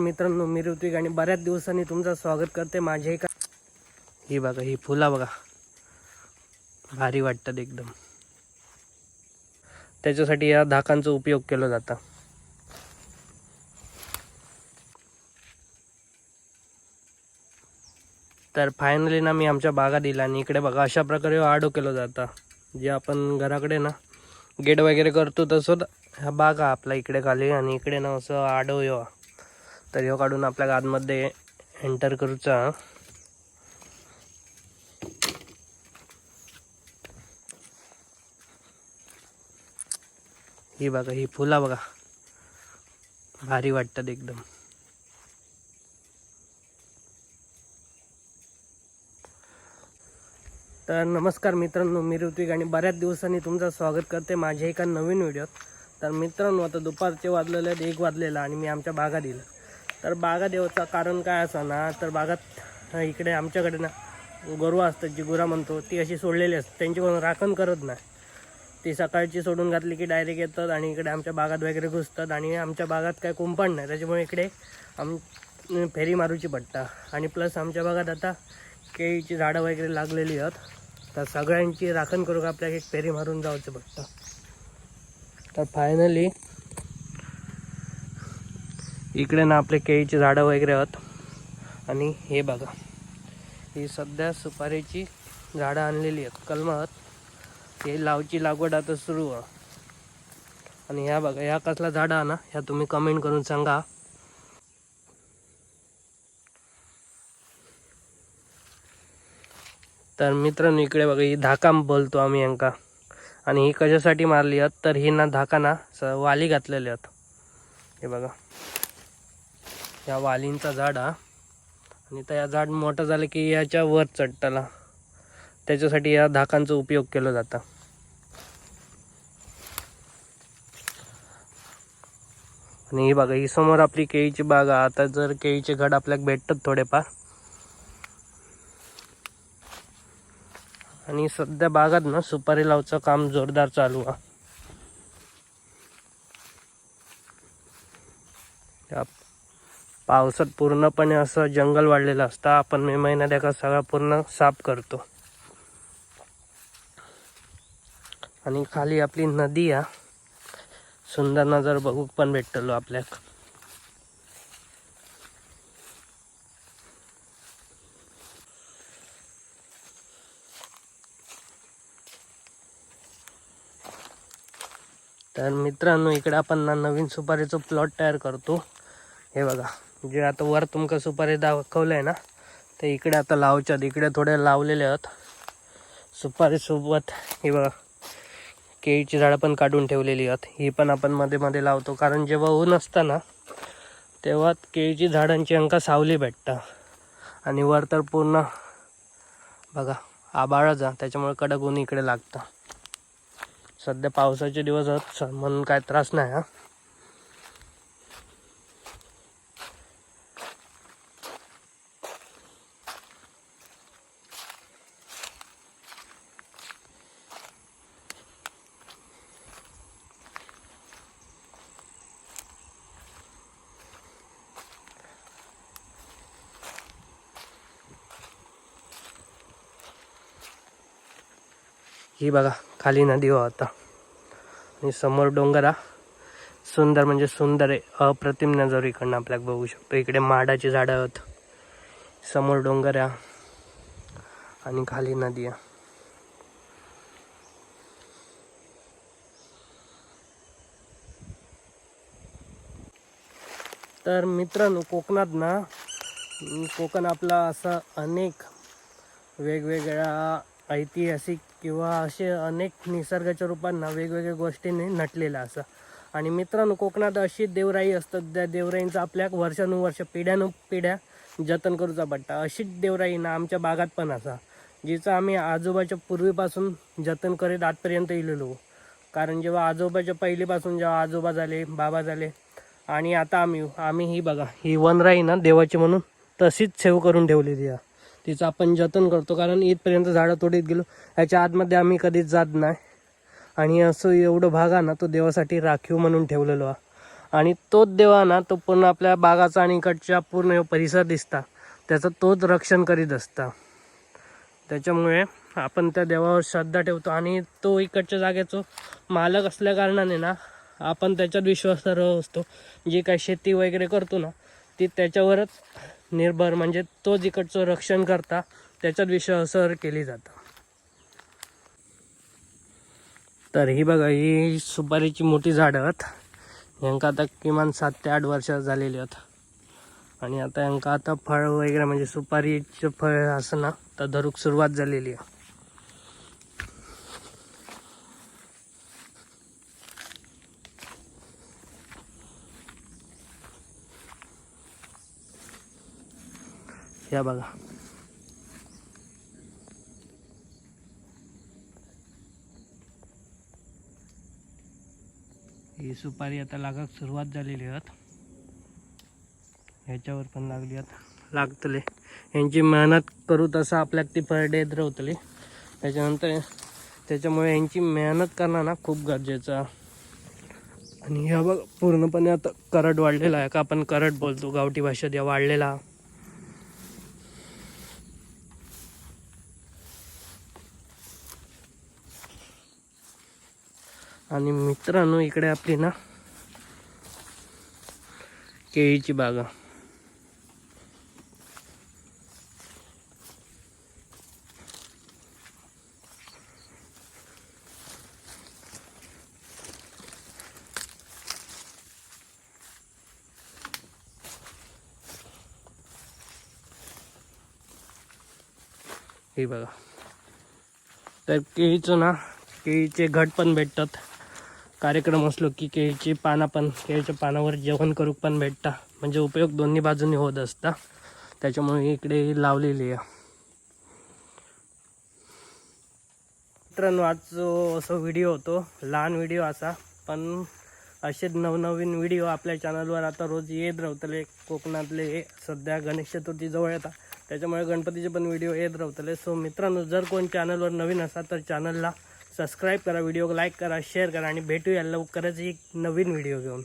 मित्रांनो मी ऋतिक आणि बऱ्याच दिवसांनी तुमचं स्वागत करते माझ्या एका ही बघा ही फुला बघा. भारी वाटतात एकदम. त्याच्यासाठी या धाकांचा उपयोग केला जाता. तर फायनली ना मी आमच्या बागा दिला आणि इकडे बघा अशा प्रकारे आडो केलं जातं. जे आपण घराकडे ना गेट वगैरे करतो तसं ह्या बागा आपल्या इकडे खाली आणि इकडे ना असं आडो येवा तर ह्यो काढून आपल्या गादमध्ये एंटर करूचा. ही बघा ही फुला बघा. भारी वाटतात एकदम. तर नमस्कार मित्रांनो मी ऋत्विक आणि बऱ्याच दिवसांनी तुमचं स्वागत करते माझ्या एका नवीन व्हिडिओत. तर मित्रांनो आता दुपारचे वाजलेले आहेत एक वाजलेला आणि मी आमच्या भागात दिलं तर बागा देवाचं कारण काय असं ना तर बागात इकडे आमच्याकडे ना गोरवा असतात जी गुरा म्हणतो ती अशी सोडलेली असतात त्यांची कोण राखण करत नाही. ती सकाळची सोडून घातली की डायरेक्ट येतात आणि इकडे आमच्या बागात वगैरे घुसतात आणि आमच्या बागात काय कुंपण नाही. त्याच्यामुळे इकडे आम फेरी मारूची पडता आणि प्लस आमच्या भागात आता केळीची झाडं वगैरे लागलेली आहेत. तर सगळ्यांची राखण करू का आपल्याला एक फेरी मारून जायचं पडतं. तर फायनली इकडे ना आपले केळीचे झाडं वगैरे आहेत. आणि हे बघा ही सध्या सुपारीची झाडं आणलेली आहेत कलम आहेत. हे लावची लागवड आता सुरू आहे. आणि ह्या बघा ह्या कसला झाडं आहे ना ह्या तुम्ही कमेंट करून सांगा. तर मित्रांनो इकडे बघा ही धाका बोलतो आम्ही यांका. आणि ही कशासाठी मारली आहेत तर ही ना धाका ना वाली घातलेली आहेत. हे बघा. या वालींचा झाड हा. आणि तर या झाड मोठं झालं की याच्या वर चढताला त्याच्यासाठी या धाकांचा उपयोग केला जाता. आणि ही बघा ही समोर आपली केळीची बाग आहे. आता जर केळीचे घड आपल्याला भेटतात थोडेफार. आणि सध्या बागात ना सुपारी लावचं काम जोरदार चालू आहे या पावसात पूर्णपणे असं जंगल वाढलेलं असतं. आपण मे महिन्यात एका सगळा पूर्ण साफ करतो. आणि खाली आपली नदी आहे. सुंदर नजर बघू पण भेटतलो आपल्याक. तर मित्रांनो इकडे आपण ना नवीन सुपारीचं प्लॉट तयार करतो. हे बघा. जे आता वर तुमका सुपारी दाखवलं आहे ना ते इकडे आता लावच्यात इकडे थोडे लावलेले आहेत. सुपारीसोबत हे बघा केळीची झाडं पण काढून ठेवलेली आहेत. ही पण आपण मध्ये मध्ये लावतो कारण जेव्हा ऊन असतं ना तेव्हा केळीची झाडांची अंका सावली भेटतं. आणि वर तर पूर्ण बघा आबाळच आहे. त्याच्यामुळे कडक ऊन इकडे लागतं. सध्या पावसाचे दिवस आहेत म्हणून काय त्रास नाही हा. ही बघा खाली नदी हो वाहता आणि समोर डोंगर हा. सुंदर म्हणजे सुंदर आहे अप्रतिम नजर इकडनं आपल्याला बघू शकतो. इकडे माडाची झाडं आहेत. समोर डोंगर आहे आणि खाली नदी आहे. तर मित्रांनो कोकणात ना कोकण आपला असा अनेक वेगवेगळ्या ऐतिहासिक किंवा असे अनेक निसर्गाच्या रूपांना वेगवेगळ्या गोष्टींनी नटलेलं असं. आणि मित्रांनो कोकणात अशी देवराई असतात त्या देवराईंचं आपल्या वर्षानुवर्ष पिढ्यानुपिढ्या जतन करूचा पडता अशीच देवराई ना आमच्या बागात पण असा जिचं आम्ही आजोबाच्या पूर्वीपासून जतन करीत आजपर्यंत इलेलो. कारण जेव्हा आजोबाच्या पहिलीपासून जेव्हा आजोबा झाले बाबा झाले आणि आता आम्ही आम्ही ही बघा ही वनराई ना देवाची म्हणून तशीच सेव करून ठेवलेली आहे. तिचं आपण जतन करतो. कारण इथपर्यंत झाडं तोडीत गेलो. ह्याच्या आतमध्ये आम्ही कधीच जात नाही. आणि असं एवढं भाग आहे ना तो देवासाठी राखीव म्हणून ठेवलेलो आणि तोच देवा ना तो पूर्ण आपल्या बागाचा आणि इकडच्या पूर्ण परिसर दिसता. त्याचं तोच रक्षण करीत असता. त्याच्यामुळे आपण त्या देवावर श्रद्धा ठेवतो. आणि तो इकडच्या जागेचो मालक असल्या कारणाने ना आपण त्याच्यात विश्वास असतो. जी काही शेती वगैरे करतो ना ती त्याच्यावरच निर्भर म्हणजे तोच इकडचं रक्षण करता त्याच्यात विश्वासावर केली जातं. तर ही बघा ही सुपारीची मोठी झाडं आहेत. यांका आता किमान सात ते आठ वर्ष झालेली आहेत. आणि आता यांका आता फळ वगैरे म्हणजे सुपारीचं फळ असं ना तर धरूक सुरुवात झालेली आहे. या बघा. ही सुपारी आता लागाक सुरुवात झालेली आहेत. ह्याच्यावर पण लागली आहेत. लागतले. यांची मेहनत करू तसं आपल्याक ती फळ देत रवतली. त्याच्यानंतर त्याच्यामुळे यांची मेहनत करणं ना खूप गरजेचं. आणि ह्या बघ पूर्णपणे आता करड वाढलेला आहे. का आपण करड बोलतो गावठी भाषेत या वाढलेला. आणि मित्रांनो इकडे आपली ना केळीची बागा. हे बघा. तर केळीचं ना केळीचे घट पण भेटतात. कार्यक्रम असलो की केळीची पानं पण केळीच्या पानावर जेवण करूक पण भेटता. म्हणजे उपयोग दोन्ही बाजूनी होत असता. त्याच्यामुळे इकडे लावलेली आहे. मित्रांनो आज असो व्हिडिओ होतो लहान व्हिडिओ असा पण असे नवनवीन व्हिडिओ आपल्या चॅनलवर आता रोज येत राहतले. कोकणातले सध्या गणेश चतुर्थी जवळ येतात. त्याच्यामुळे गणपतीचे पण व्हिडिओ येत राहतले. सो मित्रांनो जर कोण चॅनलवर नवीन असा तर चॅनलला सबस्क्राईब करा व्हिडिओ लाईक करा शेअर करा आणि भेटूया लवकरच एक नवीन व्हिडिओ घेऊन.